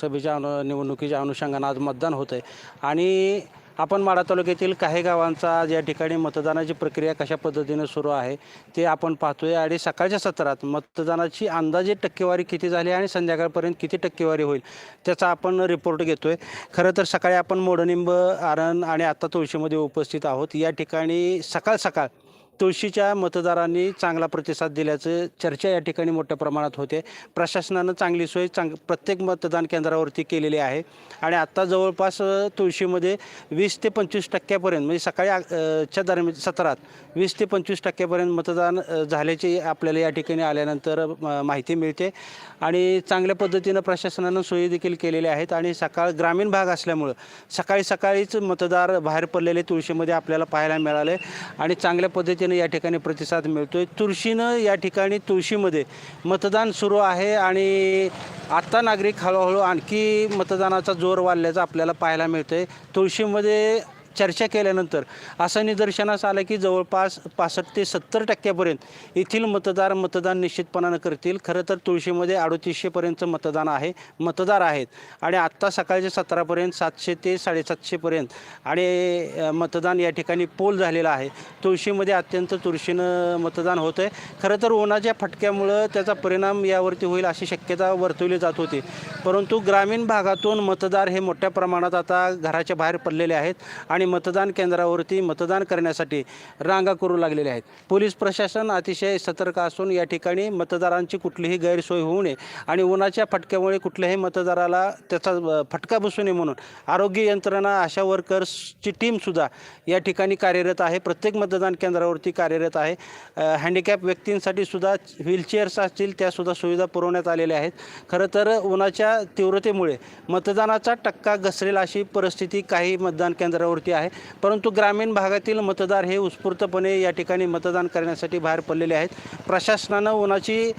सभेच्या अनु निवडणुकीच्या अनुषंगानं आज मतदान होतं आहे आणि आपण माडा तालुक्यातील काही गावांचा आज या ठिकाणी मतदानाची प्रक्रिया कशा पद्धतीनं सुरू आहे ते आपण पाहतोय. आणि सकाळच्या सत्रात मतदानाची अंदाजे टक्केवारी किती झाली आणि संध्याकाळपर्यंत किती टक्केवारी होईल त्याचा आपण रिपोर्ट घेतोय. खरं तर सकाळी आपण मोडनिंब आरण आणि आत्ता तुळशीमध्ये उपस्थित आहोत. या ठिकाणी सकाळ सकाळ तुळशीच्या मतदारांनी चांगला प्रतिसाद दिल्याचं चर्चा या ठिकाणी मोठ्या प्रमाणात होते. प्रशासनानं चांगली सोय चांग प्रत्येक मतदान केंद्रावरती केलेली आहे. आणि आत्ता जवळपास तुळशीमध्ये वीस ते पंचवीस टक्क्यापर्यंत म्हणजे सकाळी च्या दरम्यान सत्रात वीस ते पंचवीस टक्क्यापर्यंत मतदान झाल्याचे झाल्याची आपल्याला या ठिकाणी आल्यानंतर माहिती मिळते. आणि चांगल्या पद्धतीनं प्रशासनानं सोयी देखील केलेल्या आहेत. आणि सकाळ ग्रामीण भाग असल्यामुळं सकाळी सकाळीच मतदार बाहेर पडलेले तुळशीमध्ये आपल्याला पाहायला मिळाले. आणि चांगल्या पद्धतीने या ठिकाणी प्रतिसाद मिळतोय. तुळशीनं या ठिकाणी तुळशीमध्ये मतदान सुरू आहे आणि आत्ता नागरिक हळूहळू आणखी मतदानाचा जोर वाढल्याचं आपल्याला पाहायला मिळतंय. तुळशीमध्ये चर्चा केल्यानंतर असं निदर्शनास आलं की जवळपास पासष्ट ते सत्तर टक्क्यापर्यंत येथील मतदार मतदान निश्चितपणानं करतील. खरं तर तुळशीमध्ये अडोतीसशेपर्यंत मतदान आहे मतदार आहेत. आणि आत्ता सकाळच्या सतरापर्यंत सातशे ते साडेसातशेपर्यंत आणि मतदान या ठिकाणी पोल झालेलं आहे. तुळशीमध्ये अत्यंत तुळशीनं मतदान होतं आहे खरं तर उन्हाच्या फटक्यामुळं त्याचा परिणाम यावरती होईल अशी शक्यता वर्तवली जात होती. परंतु ग्रामीण भागातून मतदार हे मोठ्या प्रमाणात आता घराच्या बाहेर पडलेले आहेत आणि मतदान केंद्रावरती मतदान करण्यासाठी रांगा करू लागलेल्या आहेत. पोलीस प्रशासन अतिशय सतर्क असून या ठिकाणी मतदारांची कुठलीही गैरसोय होऊ नये आणि उन्हाच्या फटक्यामुळे कुठल्याही मतदाराला त्याचा फटका बसू नये म्हणून आरोग्य यंत्रणा आशा वर्कर्सची टीमसुद्धा या ठिकाणी कार्यरत आहे. प्रत्येक मतदान केंद्रावरती कार्यरत आहे. हँडिकॅप व्यक्तींसाठी सुद्धा व्हीलचेअर्स असतील त्यासुद्धा सुविधा पुरवण्यात आलेल्या आहेत. खरं तर उन्हाच्या तीव्रतेमुळे मतदानाचा टक्का घसरेल अशी परिस्थिती काही मतदान केंद्रावरती आहे. आहे. परंतु ग्रामीण भागातील मतदार हे उत्स्फूर्तपणे या ठिकाणी मतदान करण्यासाठी बाहेर पडलेले आहेत. प्रशासनानं उन्हाची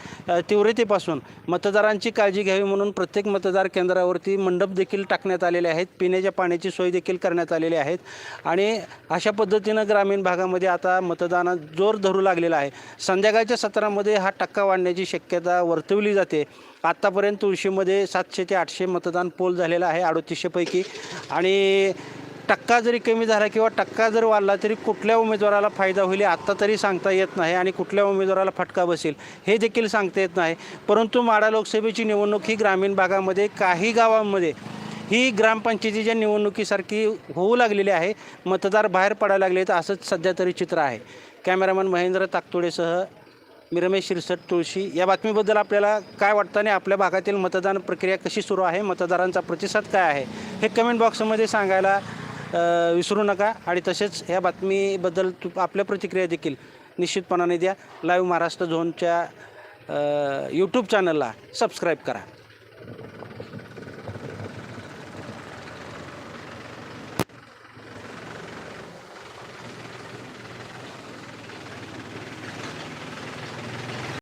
तीव्रतेपासून मतदारांची काळजी घ्यावी म्हणून प्रत्येक मतदार केंद्रावरती मंडप देखील टाकण्यात आलेले आहेत. पिण्याच्या पाण्याची सोय देखील करण्यात आलेली आहेत. आणि अशा पद्धतीनं ग्रामीण भागामध्ये आता मतदानात जोर धरू लागलेला आहे. संध्याकाळच्या सत्रामध्ये हा टक्का वाढण्याची शक्यता वर्तवली जाते. आत्तापर्यंत तुळशीमध्ये सातशे ते आठशे मतदान पोल झालेला आहे अडोतीसशेपैकी आणि टक्का जरी कमी झाला किंवा टक्का जर वाढला तरी कुठल्या उमेदवाराला फायदा होईल आत्ता तरी सांगता येत नाही आणि कुठल्या उमेदवाराला फटका बसेल हे देखील सांगता येत नाही. परंतु माडा लोकसभेची निवडणूक ही ग्रामीण भागामध्ये काही गावांमध्ये ही ग्रामपंचायतीच्या निवडणुकीसारखी होऊ लागलेली आहे मतदार बाहेर पडायला लागले तर असंच सध्या तरी चित्र आहे. कॅमेरामॅन महेंद्र ताकतोडेसह मी रमेश शिरसट तुळशी. या बातमीबद्दल आपल्याला काय वाटतं आणि आपल्या भागातील मतदान प्रक्रिया कशी सुरू आहे मतदारांचा प्रतिसाद काय आहे हे कमेंट बॉक्समध्ये सांगायला विसरू नका आणि तसेच ह्या बातमीबद्दल तू आपल्या प्रतिक्रिया देखील निश्चितपणाने द्या. लाईव्ह महाराष्ट्र झोनच्या यूट्यूब चॅनलला सबस्क्राईब करा.